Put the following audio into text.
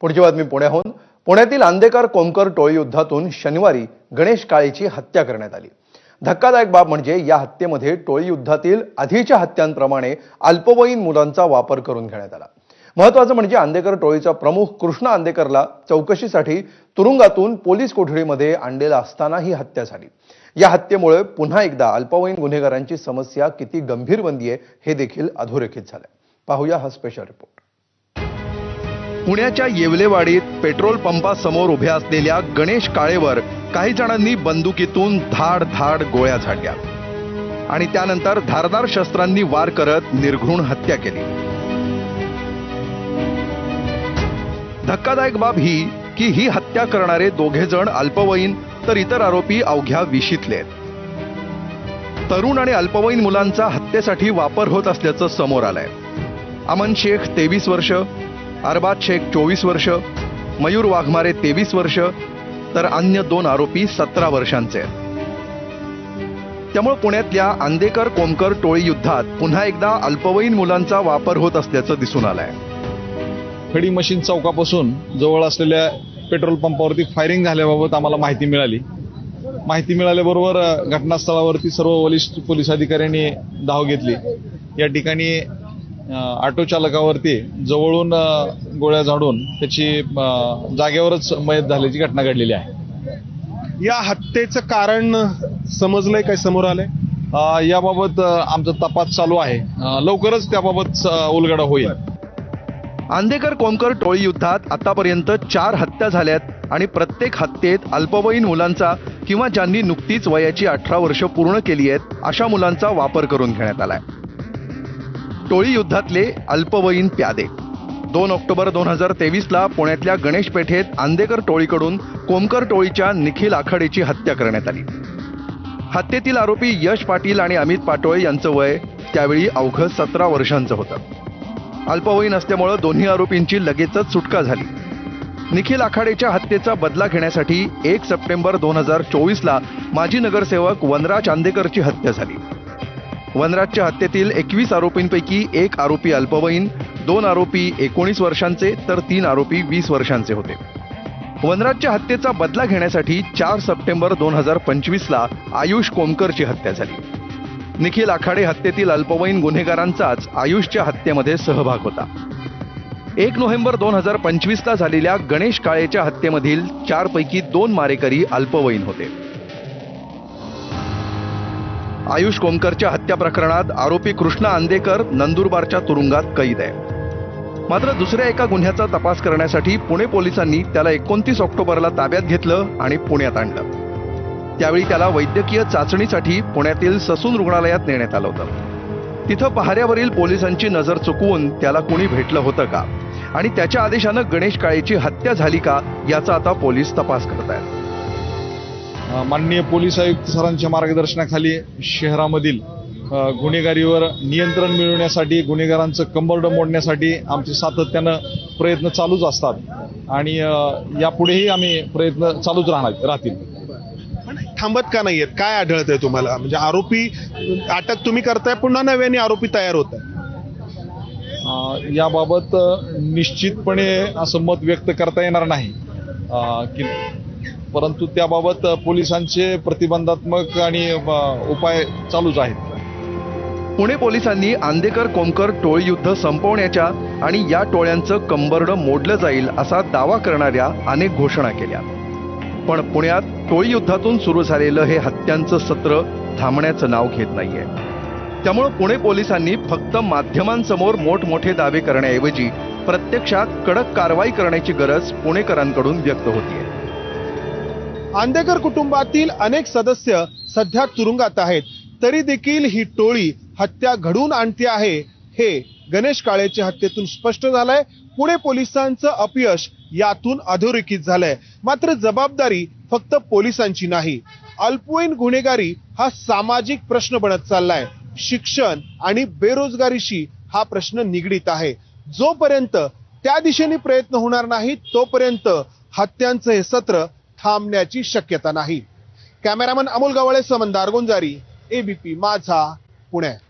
पुढची बातमी पुण्याहून. पुण्यातील आंदेकर कोमकर टोळी युद्धातून शनिवारी गणेश काळेची हत्या करण्यात आली. धक्कादायक बाब म्हणजे या हत्येमध्ये टोळी युद्धातील आधीच्या हत्यांप्रमाणे अल्पवयीन मुलांचा वापर करून घेण्यात आला. महत्वाचं म्हणजे आंदेकर टोळीचा प्रमुख कृष्ण आंदेकरला चौकशीसाठी तुरुंगातून पोलीस कोठडीमध्ये आणलेला असताना ही हत्या झाली. या हत्येमुळे पुन्हा एकदा अल्पवयीन गुन्हेगारांची समस्या किती गंभीर बनलीये हे देखील अधोरेखित झालंय. पाहूया हा स्पेशल रिपोर्ट पुण्याच्या येवलेवाडीत पेट्रोल पंपासमोर उभ्या असलेल्या गणेश काळेवर काही जणांनी बंदुकीतून धाड धाड गोळ्या झाडल्या. आणि त्यानंतर धारदार शस्त्रांनी वार करत निर्घृण हत्या केली. धक्कादायक बाब ही की ही हत्या करणारे दोघे जण अल्पवयीन तर इतर आरोपी अवघ्या विशीतले तरुण आणि अल्पवयीन मुलांचा हत्येसाठी वापर होत असल्याचं समोर आलंय. अमन शेख तेवीस वर्ष अरबाज शेख चोवीस वर्ष मयूर वाघमारे तेवीस वर्ष तर अन्य दोन आरोपी सतरा वर्षांचे. आहेत त्यामुळे पुण्यातल्या आंदेकर कोमकर टोळी युद्धात पुन्हा एकदा अल्पवयीन मुलांचा वापर होत असल्याचं दिसून आलंय. खडी मशीन चौकापासून जवळ असलेल्या पेट्रोल पंपावरती फायरिंग झाल्याबाबत आम्हाला माहिती मिळाली. माहिती मिळाल्याबरोबर घटनास्थळावरती सर्व वरिष्ठ पोलीस अधिकाऱ्यांनी धाव घेतली. या ठिकाणी ऑटो चालकावरती जवळून गोळ्या झाडून त्याची जागेवरच मयत झाल्याची घटना घडलेली आहे. या हत्येचं कारण समजलंय काय समोर आलंय? याबाबत आमचा तपास चालू आहे. लवकरच त्याबाबत उलगडा होईल. आंदेकर कोमकर टोळी युद्धात आतापर्यंत चार हत्या झाल्यात आणि प्रत्येक हत्येत अल्पवयीन मुलांचा किंवा ज्यांनी नुकतीच वयाची अठरा वर्ष पूर्ण केली आहेत अशा मुलांचा वापर करून घेण्यात आलाय. टोळी युद्धातले अल्पवयीन प्यादे. दोन ऑक्टोबर दोन हजार तेवीसला पुण्यातल्या गणेश पेठेत आंदेकर टोळीकडून कोमकर टोळीच्या निखिल आखाडेची हत्या करण्यात आली. हत्येतील आरोपी यश पाटील आणि अमित पाटोळे यांचं वय त्यावेळी अवघं सतरा वर्षांचं होतं. अल्पवयीन असल्यामुळं दोन्ही आरोपींची लगेचच सुटका झाली. निखिल आखाडेच्या हत्येचा बदला घेण्यासाठी एक सप्टेंबर दोन हजार चोवीसला माजी नगरसेवक वनराज चांदेकरची हत्या झाली. वनराजच्या हत्येतील एकवीस आरोपींपैकी एक आरोपी अल्पवयीन दोन आरोपी एकोणीस वर्षांचे तर तीन आरोपी वीस वर्षांचे होते. वनराजच्या हत्येचा बदला घेण्यासाठी चार सप्टेंबर दोन हजार पंचवीसला आयुष कोमकरची हत्या झाली. निखिल आखाडे हत्येतील अल्पवयीन गुन्हेगारांचाच आयुषच्या हत्येमध्ये सहभाग होता. एक नोव्हेंबर दोन हजार पंचवीसला झालेल्या गणेश काळेच्या हत्येमधील चारपैकी दोन मारेकरी अल्पवयीन होते. आयुष कोमकरच्या हत्या प्रकरणात आरोपी कृष्णा आंदेकर नंदुरबारच्या तुरुंगात कैद आहे. मात्र दुसऱ्या एका गुन्ह्याचा तपास करण्यासाठी पुणे पोलिसांनी त्याला एकोणतीस ऑक्टोबरला ताब्यात घेतलं आणि पुण्यात आणलं. त्यावेळी त्याला वैद्यकीय चाचणीसाठी पुण्यातील ससून रुग्णालयात नेण्यात आलं होतं. तिथं पहाऱ्यावरील पोलिसांची नजर चुकवून त्याला कुणी भेटलं होतं का? आणि त्याच्या आदेशानं गणेश काळेची हत्या झाली का? याचा आता पोलीस तपास करत आहेत माननीय पोलीस आयुक्त सरांच्या मार्गदर्शनाखाली शहरामधील गुन्हेगारीवर नियंत्रण मिळवण्यासाठी गुन्हेगारांचं कंबरड मोडण्यासाठी आमचे सातत्यानं प्रयत्न चालूच असतात. आणि यापुढेही आम्ही प्रयत्न चालूच राहणार राहतील. थांबत का नाहीयेत? काय आढळतंय तुम्हाला? म्हणजे आरोपी अटक तुम्ही करताय पुन्हा नव्याने आरोपी तयार होत आहे याबाबत निश्चितपणे असं मत व्यक्त करता येणार नाही. की परंतु त्याबाबत पोलिसांचे प्रतिबंधात्मक आणि उपाय चालूच आहेत. पुणे पोलिसांनी आंदेकर कोमकर टोळी युद्ध संपवण्याच्या आणि या टोळ्यांचं कंबरडं मोडलं जाईल असा दावा करणाऱ्या अनेक घोषणा केल्या. पण पुण्यात टोळी युद्धातून सुरू झालेलं हे हत्यांचं सत्र थांबण्याचं नाव घेत नाहीये. त्यामुळं पुणे पोलिसांनी फक्त माध्यमांसमोर मोठमोठे दावे करण्याऐवजी प्रत्यक्षात कडक कारवाई करण्याची गरज पुणेकरांकडून व्यक्त होती आंदेकर कुटुंबातील अनेक सदस्य सध्या तुरुंगात आहेत. तरी देखील ही टोळी हत्या घडवून आणते आहे हे गणेश काळेच्या हत्येतून स्पष्ट झालंय. पुणे पोलिसांचं अपयश यातून अधोरेखित झालंय. मात्र जबाबदारी फक्त पोलिसांची नाही. अल्पवयीन गुन्हेगारी हा सामाजिक प्रश्न बनत चाललाय. शिक्षण आणि बेरोजगारीशी हा प्रश्न निगडीत आहे. जोपर्यंत त्या दिशेने प्रयत्न होणार नाही तोपर्यंत हत्यांचं हे सत्र थांबण्याची शक्यता नाही. Cameraman Amol Gawale Samandar Gunjari ABP Majha Pune.